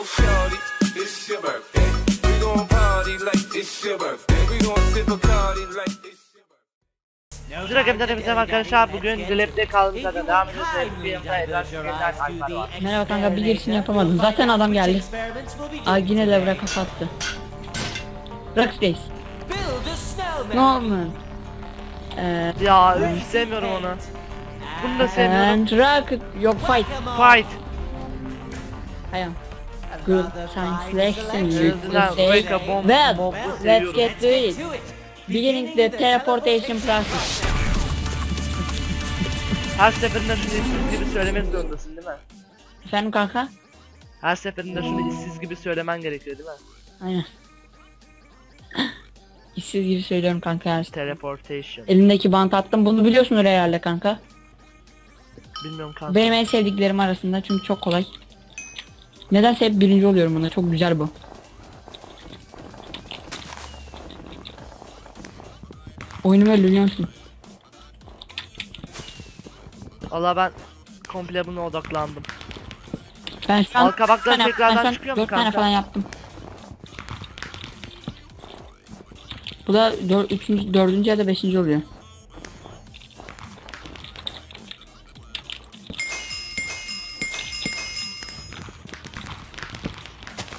Yo, shorty, it's your birthday. We gon' party like it's your birthday. We gon' sip a party like it's your birthday. Sıra kapıda bizim arkadaşlar bugün Glep'te kaldığımız yerden devam ediyoruz. Bir yanımda Edward Şükrü'nden Alper var. Merhaba kanka bir girişini yapamadım. Zaten adam geldi. Aa yine devre kapattı. Rockspace. Norman. Eee Ya üf, sevmiyorum onu. Bunu da sevmiyorum. and rocket yok fight. Fight. Ayağım. Good lesson you could say. wake up bomb- Well, let's get to it. Beginning the teleportation process. Her seferinde şunu işsiz gibi söylemek zorundasın değil mi? Efendim kanka? Her seferinde şunu işsiz gibi söylemen gerekiyor değil mi? Aynen. İşsiz gibi söylüyorum kanka her. Teleportation. Elimdeki bant attım. Bunu biliyorsunuz herhalde kanka. Bilmiyorum kanka. Benim en sevdiklerim arasında çünkü çok kolay. Nedense hep birinci oluyorum buna. Çok güzel bu. Oyunu öyle biliyor musun? Valla ben komple buna odaklandım. Ben şu an Al kabakları tane- tekrardan ben çıkıyor mu tane kanka? falan yaptım. Bu da dör, üçüncü, dördüncü ya da beşinci oluyor.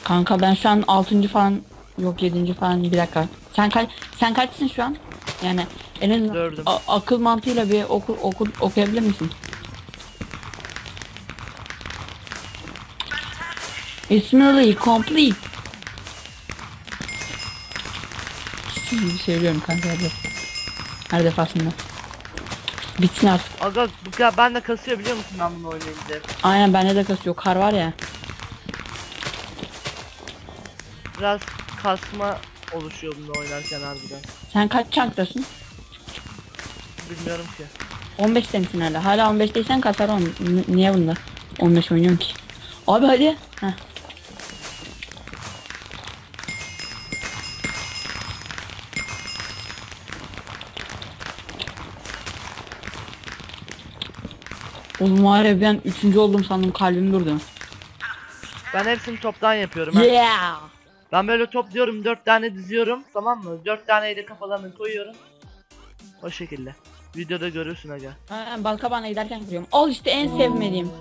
Kanka ben şu an altıncı falan yok yedinci falan bir dakika. Sen kaç sen kaçsın şu an? Yani en Dördüm. akıl mantığıyla bir oku, oku, okuyabilir misin? It's nearly complete. Sizi seviyorum kanka her, her defasında. Bitsin artık. Aga bu ben de kasıyor biliyor musun ben bunu oynayınca? Aynen bende de kasıyor. Kar var ya. Biraz kasma oluşuyor bunu oynarken harbiden. Sen kaç çanktasın? Bilmiyorum ki. 15 misin hala? Hala 15'teysen kasar on. N- niye bunda? 15 oynuyorum ki. Abi hadi. Heh. Oğlum var ya ben üçüncü oldum sandım kalbim durdu. Ben hepsini toptan yapıyorum. ha. Yeah. Ben böyle topluyorum dört tane diziyorum tamam mı? Dört taneyi de kafalarını koyuyorum. O şekilde. Videoda görürsün aga. Ben Balkabağ'a giderken kuruyorum. Al işte en sevmediğim.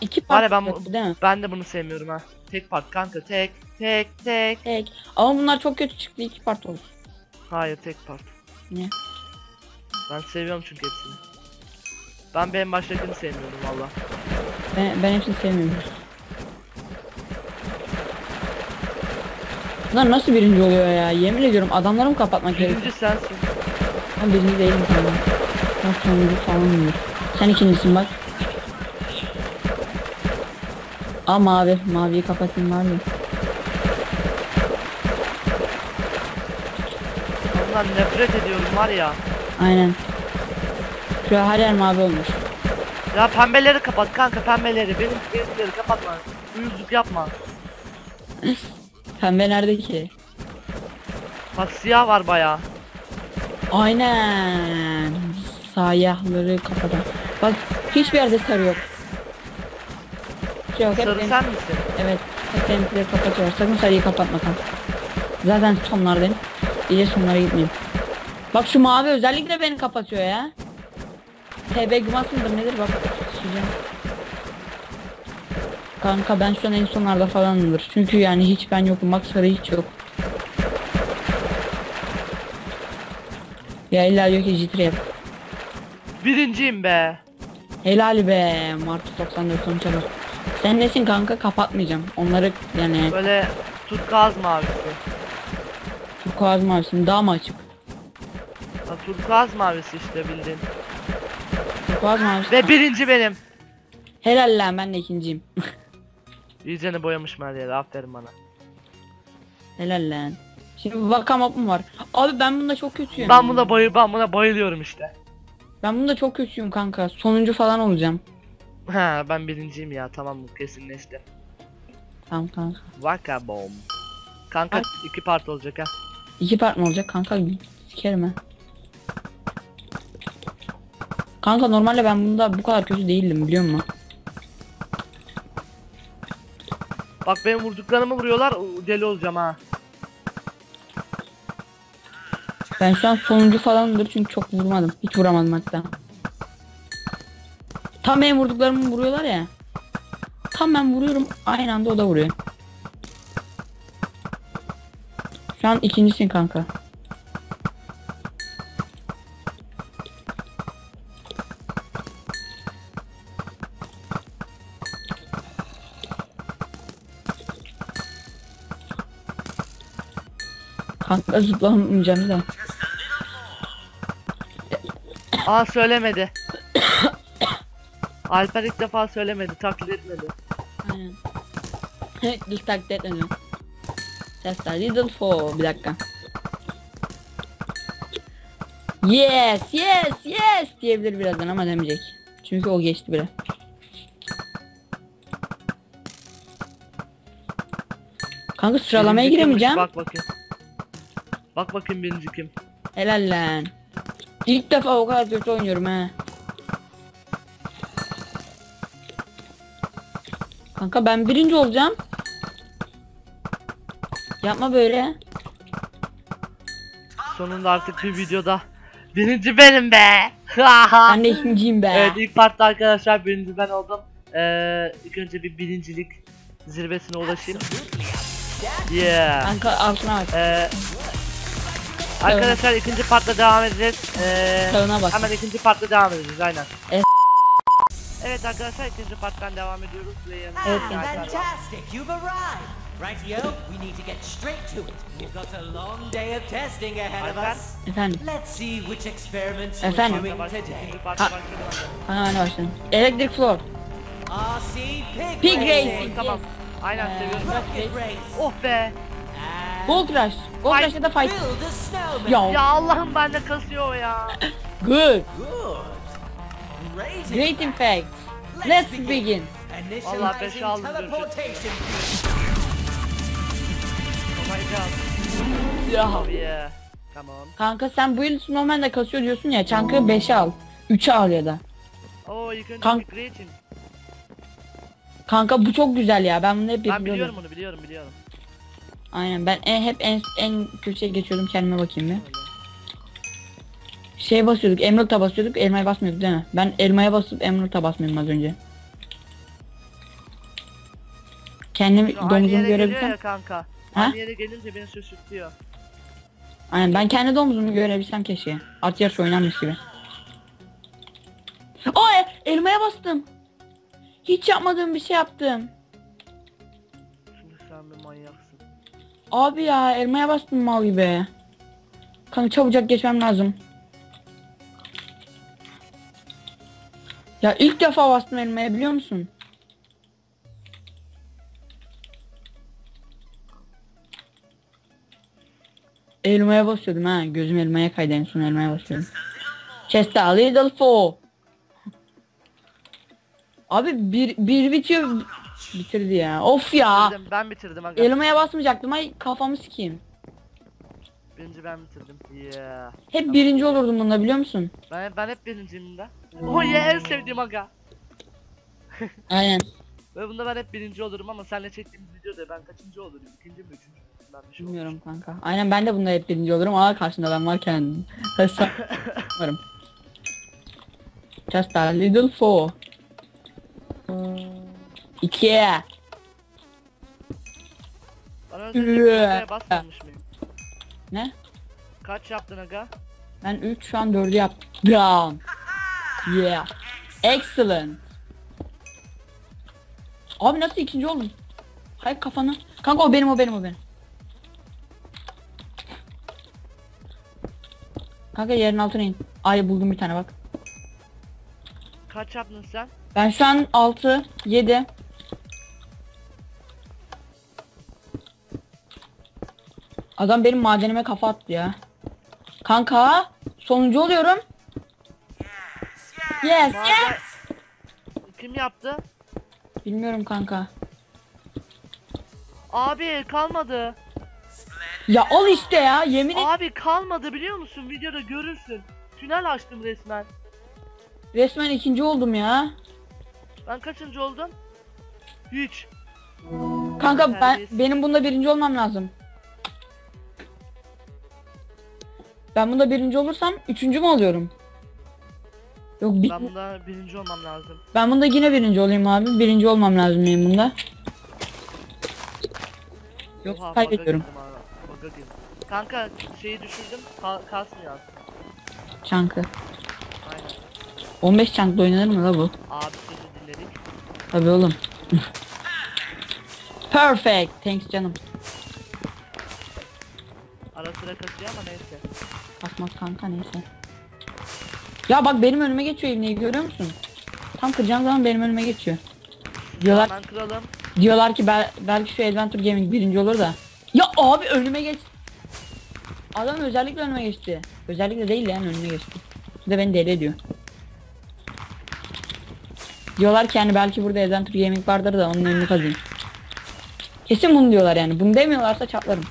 İki part ben bu değil mi? ben de bunu sevmiyorum ha. Tek part kanka tek tek tek. Tek. Ama bunlar çok kötü çıktı iki part oldu. Hayır tek part. Niye? Ben seviyorum çünkü hepsini. Ben benim baştakini sevmiyorum valla. Ben, ben hepsini sevmiyorum. Bunlar nasıl birinci oluyor ya? Yemin ediyorum adamları mı kapatmak gerekiyor? Birinci sensin. Ben birinci değilim sanırım. Ben sonuncu falanımdır. Sen ikincisin bak. Aa mavi. Maviyi kapatayım var mı? Ondan nefret ediyorum var ya. Aynen. Şu her yer mavi olmuş. Ya pembeleri kapat kanka pembeleri. Benim benimkileri kapatma. Uyuzluk yapma. Pembe nerede ki? Bak siyah var baya. Aynen. Sayahları kapadan. Bak hiçbir yerde sarı yok. Şey yok Sarı sen misin? Evet. Hep benimkileri kapatıyor. Sakın sarıyı kapatma kanka. Zaten sonlardayım. İyice sonlara gitmeyeyim. Bak şu mavi özellikle beni kapatıyor ya. TB gümas mıdır nedir bak. Sileceğim. Kanka ben şu an en sonlarda falanımdır. Çünkü yani hiç ben yokum. Bak sarı hiç yok. Ya illa diyor ki jitre yap. Birinciyim be. Helal be. Martı 94 sonuç alır. Sen nesin kanka kapatmayacağım. Onları yani Böyle turkuaz mavisi. turkuaz mavisini daha mı açık? Ha, turkuaz mavisi işte bildiğin. Turkuaz mavisi. Ve birinci benim. Helal lan ben de ikinciyim. İyicene boyamışım her yere aferin bana. Helal lan. Şimdi vaka mapım var. Abi ben bunda çok kötüyüm. Ben buna bayı ben buna bayılıyorum işte. Ben bunda çok kötüyüm kanka. Sonuncu falan olacağım. Ha ben birinciyim ya tamam bu kesinleşti. Tamam kanka. Vaka bomb. Kanka Ay. iki part olacak ha. İki part mı olacak kanka? Sikerim ha. Kanka normalde ben bunda bu kadar kötü değildim biliyor musun? Bak benim vurduklarımı vuruyorlar deli olacağım ha. Ben şu an sonuncu falandır çünkü çok vurmadım. Hiç vuramadım hatta. Tam benim vurduklarımı vuruyorlar ya. Tam ben vuruyorum aynı anda o da vuruyor. Şu an ikincisin kanka. Kanka zıplamayacağım da. Aa söylemedi. Alper ilk defa söylemedi, taklit etmedi. Aynen. Dur taklit etmedim. Just a little for bir dakika. Yes, yes, yes diyebilir birazdan ama demeyecek. Çünkü o geçti bile. Kanka sıralamaya kimmiş? giremeyeceğim. Bak bakayım. Bak bakayım birinci kim. Helal lan. İlk defa o kadar kötü oynuyorum ha. Kanka ben birinci olacağım. Yapma böyle. Sonunda artık bir videoda birinci benim be. Ben de ikinciyim be. evet ilk partta arkadaşlar birinci ben oldum. Ee, ilk önce bir birincilik zirvesine ulaşayım. Yeah. Kanka altına bak. Ee, arkadaşlar ikinci partta devam edeceğiz. Ee, bak. hemen ikinci partta devam edeceğiz aynen. Evet. Evet arkadaşlar ikinci parttan devam ediyoruz. Ve yanımda Evet. Fantastic, you've arrived. Rightio, we need to get straight to it. We've got a long day of testing ahead of us. Efendim. Let's see which experiments we're Efendim? doing today. Ha. Kanka hadi başlayalım. Electric floor. RC Pig, Pig Racing. Racing. Tamam. Aynen Ee, seviyorum. Rocket Race. Oh be. And Gold Rush. Gold Fight. Rush ya da Fight. Ya. Ya Allah'ım bende kasıyor ya. Good. Great. Great impact. Let's begin. Vallahi beşe Initializing aldım. Oh my god. Ya. Oh yeah. Tamam. Kanka sen bu yıl Snowman de kasıyor diyorsun ya. Çankı 5'e al. 3'e al ya da. Oo ilk önce Kank-. Kanka bu çok güzel ya. Ben bunu hep Ben yapıyorum. biliyorum onu biliyorum biliyorum. Aynen ben en, hep en, en köşeye geçiyordum kendime bakayım bir. Şey basıyorduk, Emerald'a basıyorduk, elmaya basmıyorduk değil mi? Ben elmaya basıp Emerald'a basmıyordum az önce. Kendim Şu aynı domuzumu görebilsem. ya kanka. Ha? Yere gelince beni şaşırtıyor. Aynen ben kendi domuzumu görebilsem keşke. At yarışı oynanmış gibi. Ay elmaya bastım. Hiç yapmadığım bir şey yaptım. Şimdi sen bir manyaksın. Abi ya elmaya bastım mal gibi. Kanka çabucak geçmem lazım. Ya ilk defa bastım elmaya biliyor musun? Elmaya basıyordum ha. Gözüm elmaya kaydı en son elmaya basıyordum. Chest a little four. Abi bir, bir bitiyor. Bitirdi ya. Of ya. Bitirdim, ben bitirdim aga. Elmaya basmayacaktım ay kafamı sikeyim. Birinci ben bitirdim. Yeah. Hep birinci olurdum bunda biliyor musun? Ben, ben hep birinciyim de. Oh yeah en sevdiğim aga. Aynen. Ve bunda ben hep birinci olurum ama seninle çektiğimiz videoda ben kaçıncı olurum? İkinci mi üçüncü mü? Ben bir şey Bilmiyorum kanka. Aynen ben de bunda hep birinci olurum ama karşında ben varken hesap varım. Just a little four. İki. Ben önce yeah. basmamış mıyım? Ne? Kaç yaptın aga? Ben 3 şu an 4'ü yaptım. Down. Yeah. Excellent. Abi nasıl ikinci oldun? Hayır kafanı. Kanka o benim o benim o benim. Kanka yerin altına in. Ay buldum bir tane bak. Kaç yaptın sen? Ben şu an 6, 7. Adam benim madenime kafa attı ya. Kanka sonuncu oluyorum. Yes, Maden- yes. Kim yaptı? Bilmiyorum kanka. Abi kalmadı. Ya ol işte ya yemin et. Abi kalmadı biliyor musun? Videoda görürsün. Tünel açtım resmen. Resmen ikinci oldum ya. Ben kaçıncı oldum? Hiç. Kanka ben Terbiyesiz. benim bunda birinci olmam lazım. Ben bunda birinci olursam üçüncü mü oluyorum? Yok bir, Ben bunda birinci olmam lazım. ben bunda yine birinci olayım abi. Birinci olmam lazım benim bunda. Yok Oha, kaybediyorum. Kanka şeyi düşürdüm. Ka kasmıyor aslında. Çankı. Aynen. 15 çankla oynanır mı la bu? Abi sözü dinledik. Tabii oğlum. Perfect. Thanks canım. Ara sıra kasıyor ama neyse. Basmaz kanka neyse. Ya bak benim önüme geçiyor ibneyi görüyor musun? Tam kıracağım zaman benim önüme geçiyor. Diyorlar Hemen kıralım. diyorlar ki bel- belki şu Adventure Gaming birinci olur da. Ya abi önüme geç. Adam özellikle önüme geçti. Özellikle değil yani önüme geçti. Bir de beni deli ediyor. Diyorlar ki yani belki burada Adventure Gaming vardır da onun önünü kazıyım. Kesin bunu diyorlar yani. Bunu demiyorlarsa çatlarım.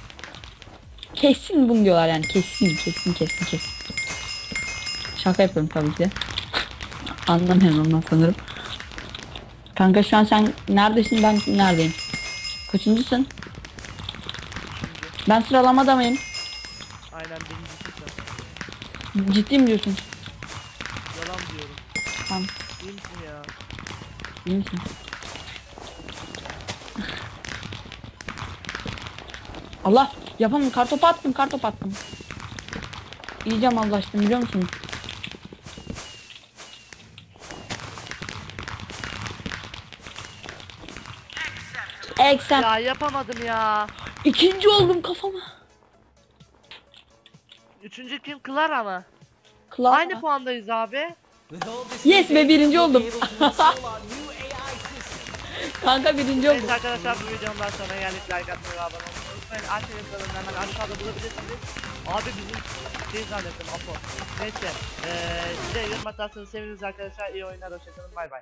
Kesin bunu diyorlar yani. Kesin kesin kesin kesin. Şaka yapıyorum tabii ki de. Anlamıyorum ondan sanırım. Kanka şu an sen neredesin ben neredeyim? Kaçıncısın? Ben sıralamada mıyım? Aynen birincisi Ciddi mi diyorsun? Yalan diyorum. Tamam. İyi misin ya? İyi misin? Allah yapamam kartopu attım kartopu attım. İyice mallaştım biliyor musun? Eksen. Ya yapamadım ya. İkinci oldum kafama. Üçüncü kim? Clara mı? Klavye. Aynı puandayız abi. Yes be, birinci oldum. Kanka birinci oldum. Neyse arkadaşlar bu videomdan sonra geldik like atmayı abone olmayı unutmayın. Arkadaşlarım hemen aşağıda bulabilirsiniz. Abi bizim şey zannettim Apo. Neyse. Eee size yorum atarsanız seviniriz arkadaşlar. İyi oyunlar. Hoşçakalın. Bay bay.